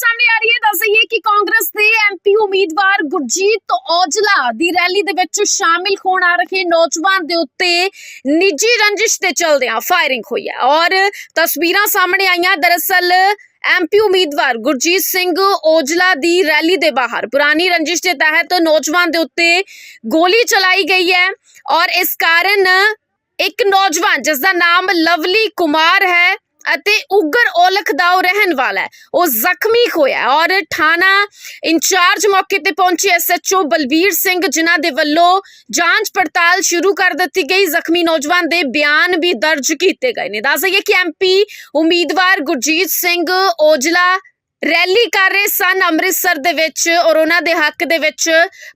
ਸਾਹਮਣੇ ਆ ਰਹੀ ਹੈ। ਦੱਸ ਦਈਏ ਕਿ ਕਾਂਗਰਸ ਦੇ ਐਮਪੀ ਉਮੀਦਵਾਰ ਗੁਰਜੀਤ ਔਜਲਾ ਦੀ ਰੈਲੀ ਦੇ ਵਿੱਚ ਸ਼ਾਮਿਲ ਹੋਣ ਆ ਰਹੇ ਨੌਜਵਾਨ ਦੇ ਉੱਤੇ ਨਿੱਜੀ ਰੰਜਿਸ਼ ਦੇ ਚਲਦਿਆਂ ਫਾਇਰਿੰਗ ਹੋਈ ਹੈ। ਔਰ ਤਸਵੀਰਾਂ ਸਾਹਮਣੇ ਆਈਆਂ। ਦਰਅਸਲ ਐਮਪੀ ਉਮੀਦਵਾਰ ਗੁਰਜੀਤ ਸਿੰਘ ਔਜਲਾ ਦੀ ਰੈਲੀ ਦੇ ਬਾਹਰ ਪੁਰਾਣੀ ਰੰਜਿਸ਼ ਦੇ ਤਹਿਤ ਨੌਜਵਾਨ ਦੇ ਉੱਤੇ ਗੋਲੀ ਚਲਾਈ ਗਈ ਹੈ। ਔਰ ਇਸ ਕਾਰਨ ਇੱਕ ਨੌਜਵਾਨ ਜਿਸ ਦਾ ਨਾਮ ਲਵਲੀ ਕੁਮਾਰ ਹੈ ਅਤੇ ਉਗਰ ਔਲਖ ਦਾ ਉਹ ਰਹਿਣ ਵਾਲਾ ਹੈ। ਉਹ ਜ਼ਖਮੀ ਹੋਇਆ ਔਰ ਥਾਣਾ ਇੰਚਾਰਜ ਮੌਕੇ ਤੇ ਪਹੁੰਚੇ ਐਸਐਚਓ ਬਲਬੀਰ ਸਿੰਘ, ਜਿਨ੍ਹਾਂ ਦੇ ਵੱਲੋਂ ਜਾਂਚ ਪੜਤਾਲ ਸ਼ੁਰੂ ਕਰ ਦਿੱਤੀ ਗਈ। ਜ਼ਖਮੀ ਨੌਜਵਾਨ ਦੇ ਬਿਆਨ ਵੀ ਦਰਜ ਕੀਤੇ ਗਏ ਨੇ। ਦੱਸ ਦਈਏ ਕਿ ਐਮਪੀ ਉਮੀਦਵਾਰ ਗੁਰਜੀਤ ਸਿੰਘ ਔਜਲਾ ਰੈਲੀ ਕਰ ਰਹੇ ਸਨ ਅੰਮ੍ਰਿਤਸਰ ਦੇ ਵਿੱਚ ਔਰ ਉਹਨਾਂ ਦੇ ਹੱਕ ਦੇ ਵਿੱਚ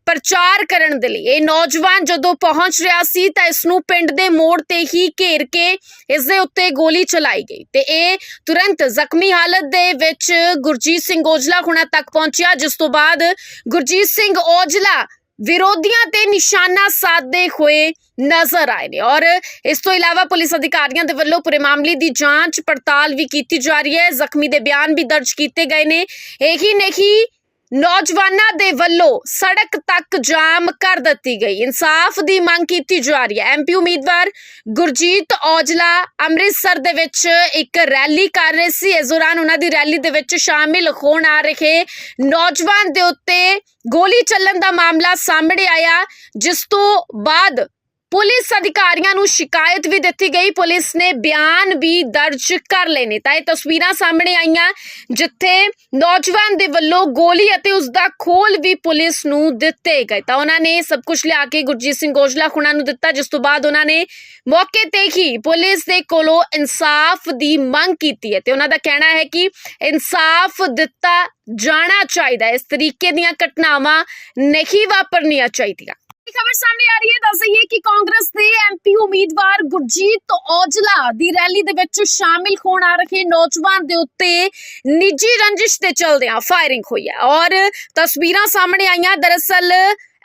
ਪ੍ਰਚਾਰ ਕਰਨ ਦੇ ਲਈ। ਇਹ ਨੌਜਵਾਨ ਜਦੋਂ ਪਹੁੰਚ ਰਿਹਾ ਸੀ ਤਾਂ ਇਸ ਨੂੰ ਪਿੰਡ ਦੇ ਮੋੜ ਤੇ ਹੀ ਘੇਰ ਕੇ ਇਸ ਦੇ ਉੱਤੇ ਗੋਲੀ ਚਲਾਈ ਗਈ ਤੇ ਇਹ ਤੁਰੰਤ ਜ਼ਖਮੀ ਹਾਲਤ ਦੇ ਵਿੱਚ ਗੁਰਜੀਤ ਸਿੰਘ ਔਜਲਾ ਹੁਣਾਂ ਤੱਕ ਪਹੁੰਚਿਆ, ਜਿਸ ਤੋਂ ਬਾਅਦ ਗੁਰਜੀਤ ਸਿੰਘ ਔਜਲਾ ਵਿਰੋਧੀਆਂ ਤੇ ਨਿਸ਼ਾਨਾ ਸਾਧਦੇ ਹੋਏ ਨਜ਼ਰ ਆਏ ਨੇ। ਔਰ ਇਸ ਤੋਂ ਇਲਾਵਾ ਪੁਲਿਸ ਅਧਿਕਾਰੀਆਂ ਦੇ ਵੱਲੋਂ ਪੂਰੇ ਮਾਮਲੇ ਦੀ ਜਾਂਚ ਪੜਤਾਲ ਵੀ ਕੀਤੀ ਜਾ ਰਹੀ ਹੈ। ਜ਼ਖਮੀ ਦੇ ਬਿਆਨ ਵੀ ਦਰਜ ਕੀਤੇ ਗਏ ਨੇ। ਇਹੀ ਨਹੀਂ ਨੌਜਵਾਨਾਂ ਦੇ ਵੱਲੋਂ ਸੜਕ ਤੱਕ ਜਾਮ ਕਰ ਦਿੱਤੀ ਗਈ। ਇਨਸਾਫ ਦੀ ਮੰਗ ਕੀਤੀ ਜਾ ਰਹੀ ਹੈ। ਐਮਪੀ ਉਮੀਦਵਾਰ ਗੁਰਜੀਤ ਔਜਲਾ ਅੰਮ੍ਰਿਤਸਰ ਦੇ ਵਿੱਚ ਇੱਕ ਰੈਲੀ ਕਰ ਰਹੇ ਸੀ। ਇਸ ਦੌਰਾਨ ਉਹਨਾਂ ਦੀ ਰੈਲੀ ਦੇ ਵਿੱਚ ਸ਼ਾਮਿਲ ਹੋਣ ਆ ਰਹੇ ਨੌਜਵਾਨ ਦੇ ਉੱਤੇ ਗੋਲੀ ਚੱਲਣ ਦਾ ਮਾਮਲਾ ਸਾਹਮਣੇ ਆਇਆ, ਜਿਸ ਤੋਂ ਬਾਅਦ ਪੁਲਿਸ ਅਧਿਕਾਰੀਆਂ ਨੂੰ ਸ਼ਿਕਾਇਤ ਵੀ ਦਿੱਤੀ ਗਈ। ਪੁਲਿਸ ਨੇ ਬਿਆਨ ਵੀ ਦਰਜ ਕਰ ਲਏ ਨੇ। ਤਾਂ ਇਹ ਤਸਵੀਰਾਂ ਸਾਹਮਣੇ ਆਈਆਂ, ਜਿੱਥੇ ਨੌਜਵਾਨ ਦੇ ਵੱਲੋਂ ਗੋਲੀ ਅਤੇ ਉਸ ਦਾ ਖੋਲ ਵੀ ਪੁਲਿਸ ਨੂੰ ਦਿੱਤੇ ਗਏ। ਤਾਂ ਉਹਨਾਂ ਨੇ ਸਭ ਕੁਝ ਲਿਆ ਕੇ ਗੁਰਜੀਤ ਸਿੰਘ ਗੋਜਲਾ ਖੁਣਾ ਨੂੰ ਦਿੱਤਾ। ਜਿਸ ਤੋਂ ਬਾਅਦ ਉਹਨਾਂ ਨੇ ਮੌਕੇ ਤੇ ਹੀ ਪੁਲਿਸ ਦੇ ਕੋਲੋਂ ਇਨਸਾਫ ਦੀ ਮੰਗ ਕੀਤੀ ਹੈ। ਤੇ ਉਹਨਾਂ ਦਾ ਕਹਿਣਾ ਹੈ ਕਿ ਇਨਸਾਫ ਦਿੱਤਾ ਜਾਣਾ ਚਾਹੀਦਾ ਇਸ ਤਰੀਕੇ ਦੀਆਂ ਘਟਨਾਵਾਂ ਨਹੀਂ ਵਾਪਰਨੀਆਂ ਚਾਹੀਦੀਆਂ। ਖਬਰ ਸਾਹਮਣੇ ਆ ਰਹੀ ਹੈ। ਦੱਸ ਦਈਏ ਕਿ ਕਾਂਗਰਸ ਦੇ ਐਮਪੀ ਉਮੀਦਵਾਰ ਗੁਰਜੀਤ ਔਜਲਾ ਦੀ ਰੈਲੀ ਦੇ ਵਿੱਚ ਸ਼ਾਮਿਲ ਹੋਣ ਆ ਰਹੇ ਨੌਜਵਾਨ ਦੇ ਉੱਤੇ ਨਿੱਜੀ ਰੰਜਿਸ਼ ਦੇ ਚਲਦਿਆਂ ਫਾਇਰਿੰਗ ਹੋਈ ਹੈ। ਔਰ ਤਸਵੀਰਾਂ ਸਾਹਮਣੇ ਆਈਆਂ। ਦਰਅਸਲ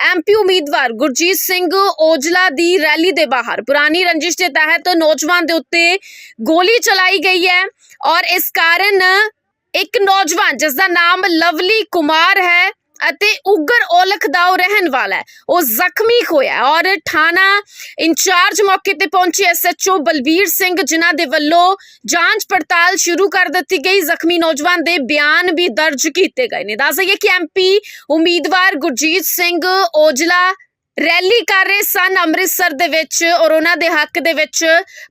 ਐਮਪੀ ਉਮੀਦਵਾਰ ਗੁਰਜੀਤ ਸਿੰਘ ਔਜਲਾ ਦੀ ਰੈਲੀ ਦੇ ਬਾਹਰ ਪੁਰਾਣੀ ਰੰਜਿਸ਼ ਦੇ ਤਹਿਤ ਨੌਜਵਾਨ ਦੇ ਉੱਤੇ ਗੋਲੀ ਚਲਾਈ ਗਈ ਹੈ। ਔਰ ਇਸ ਕਾਰਨ ਇੱਕ ਨੌਜਵਾਨ ਜਿਸ ਦਾ ਨਾਮ ਲਵਲੀ ਕੁਮਾਰ ਹੈ ਅਤੇ ਉਗਰ ਔਲਖ ਦਾ ਉਹ ਰਹਿਣ ਵਾਲਾ ਹੈ। ਉਹ ਜ਼ਖਮੀ ਹੋਇਆ ਔਰ ਥਾਣਾ ਇੰਚਾਰਜ ਮੌਕੇ ਤੇ ਪਹੁੰਚੇ ਐਸਐਚਓ ਬਲਬੀਰ ਸਿੰਘ, ਜਿਨ੍ਹਾਂ ਦੇ ਵੱਲੋਂ ਜਾਂਚ ਪੜਤਾਲ ਸ਼ੁਰੂ ਕਰ ਦਿੱਤੀ ਗਈ। ਜ਼ਖਮੀ ਨੌਜਵਾਨ ਦੇ ਬਿਆਨ ਵੀ ਦਰਜ ਕੀਤੇ ਗਏ ਨੇ। ਦੱਸ ਦਈਏ ਕਿ ਐਮਪੀ ਉਮੀਦਵਾਰ ਗੁਰਜੀਤ ਸਿੰਘ ਔਜਲਾ ਰੈਲੀ ਕਰ ਰਹੇ ਸਨ ਅੰਮ੍ਰਿਤਸਰ ਦੇ ਵਿੱਚ ਔਰ ਉਹਨਾਂ ਦੇ ਹੱਕ ਦੇ ਵਿੱਚ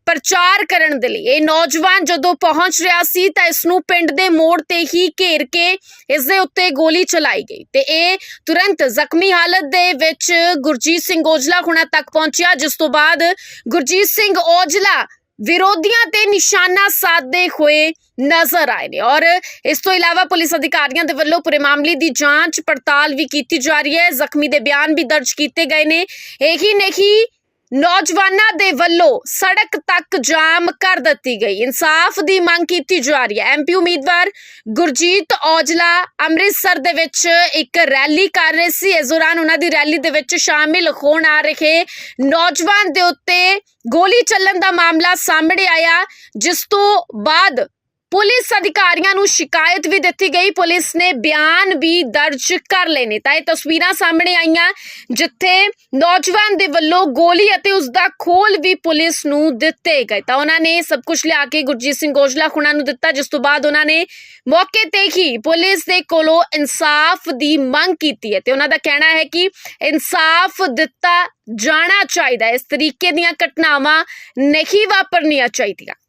ਪ੍ਰਚਾਰ ਕਰਨ ਦੇ ਲਈ। ਇਹ ਨੌਜਵਾਨ ਜਦੋਂ ਪਹੁੰਚ ਰਿਹਾ ਸੀ ਤਾਂ ਇਸ ਨੂੰ ਪਿੰਡ ਦੇ ਮੋੜ ਤੇ ਹੀ ਘੇਰ ਕੇ ਇਸ ਦੇ ਉੱਤੇ ਗੋਲੀ ਚਲਾਈ ਗਈ ਤੇ ਇਹ ਤੁਰੰਤ ਜ਼ਖਮੀ ਹਾਲਤ ਦੇ ਵਿੱਚ ਗੁਰਜੀਤ ਸਿੰਘ ਔਜਲਾ ਹੁਣਾਂ ਤੱਕ ਪਹੁੰਚਿਆ, ਜਿਸ ਤੋਂ ਬਾਅਦ ਗੁਰਜੀਤ ਸਿੰਘ ਔਜਲਾ ਵਿਰੋਧੀਆਂ ਤੇ ਨਿਸ਼ਾਨਾ ਸਾਧਦੇ ਹੋਏ ਨਜ਼ਰ ਆਏ ਨੇ। ਔਰ ਇਸ ਤੋਂ ਇਲਾਵਾ ਪੁਲਿਸ ਅਧਿਕਾਰੀਆਂ ਦੇ ਵੱਲੋਂ ਪੂਰੇ ਮਾਮਲੇ ਦੀ ਜਾਂਚ ਪੜਤਾਲ ਵੀ ਕੀਤੀ ਜਾ ਰਹੀ ਹੈ। ਜ਼ਖਮੀ ਦੇ ਬਿਆਨ ਵੀ ਦਰਜ ਕੀਤੇ ਗਏ ਨੇ। ਇਹੀ ਨਹੀਂ ਨੌਜਵਾਨਾਂ ਦੇ ਵੱਲੋਂ ਸੜਕ ਤੱਕ ਜਾਮ ਕਰ ਦਿੱਤੀ ਗਈ। ਇਨਸਾਫ ਦੀ ਮੰਗ ਕੀਤੀ ਜਾ ਰਹੀ ਹੈ। ਐਮਪੀ ਉਮੀਦਵਾਰ ਗੁਰਜੀਤ ਔਜਲਾ ਅੰਮ੍ਰਿਤਸਰ ਦੇ ਵਿੱਚ ਇੱਕ ਰੈਲੀ ਕਰ ਰਹੇ ਸੀ। ਇਸ ਦੌਰਾਨ ਉਹਨਾਂ ਦੀ ਰੈਲੀ ਦੇ ਵਿੱਚ ਸ਼ਾਮਿਲ ਹੋਣ ਆ ਰਹੇ ਨੌਜਵਾਨ ਦੇ ਉੱਤੇ ਗੋਲੀ ਚੱਲਣ ਦਾ ਮਾਮਲਾ ਸਾਹਮਣੇ ਆਇਆ, ਜਿਸ ਤੋਂ ਬਾਅਦ ਪੁਲਿਸ ਅਧਿਕਾਰੀਆਂ ਨੂੰ ਸ਼ਿਕਾਇਤ ਵੀ ਦਿੱਤੀ ਗਈ। ਪੁਲਿਸ ਨੇ ਬਿਆਨ ਵੀ ਦਰਜ ਕਰ ਲਏ ਨੇ। ਤਾਂ ਇਹ ਤਸਵੀਰਾਂ ਸਾਹਮਣੇ ਆਈਆਂ, ਜਿੱਥੇ ਨੌਜਵਾਨ ਦੇ ਵੱਲੋਂ ਗੋਲੀ ਅਤੇ ਉਸ ਦਾ ਖੋਲ ਵੀ ਪੁਲਿਸ ਨੂੰ ਦਿੱਤੇ ਗਏ। ਤਾਂ ਉਹਨਾਂ ਨੇ ਸਭ ਕੁਝ ਲਿਆ ਕੇ ਗੁਰਜੀਤ ਸਿੰਘ ਗੋਜਲਾ ਖੁਣਾ ਨੂੰ ਦਿੱਤਾ। ਜਿਸ ਤੋਂ ਬਾਅਦ ਉਹਨਾਂ ਨੇ ਮੌਕੇ ਤੇ ਹੀ ਪੁਲਿਸ ਦੇ ਕੋਲੋਂ ਇਨਸਾਫ ਦੀ ਮੰਗ ਕੀਤੀ ਹੈ। ਤੇ ਉਹਨਾਂ ਦਾ ਕਹਿਣਾ ਹੈ ਕਿ ਇਨਸਾਫ ਦਿੱਤਾ ਜਾਣਾ ਚਾਹੀਦਾ ਇਸ ਤਰੀਕੇ ਦੀਆਂ ਘਟਨਾਵਾਂ ਨਹੀਂ ਵਾਪਰਨੀਆਂ ਚਾਹੀਦੀਆਂ।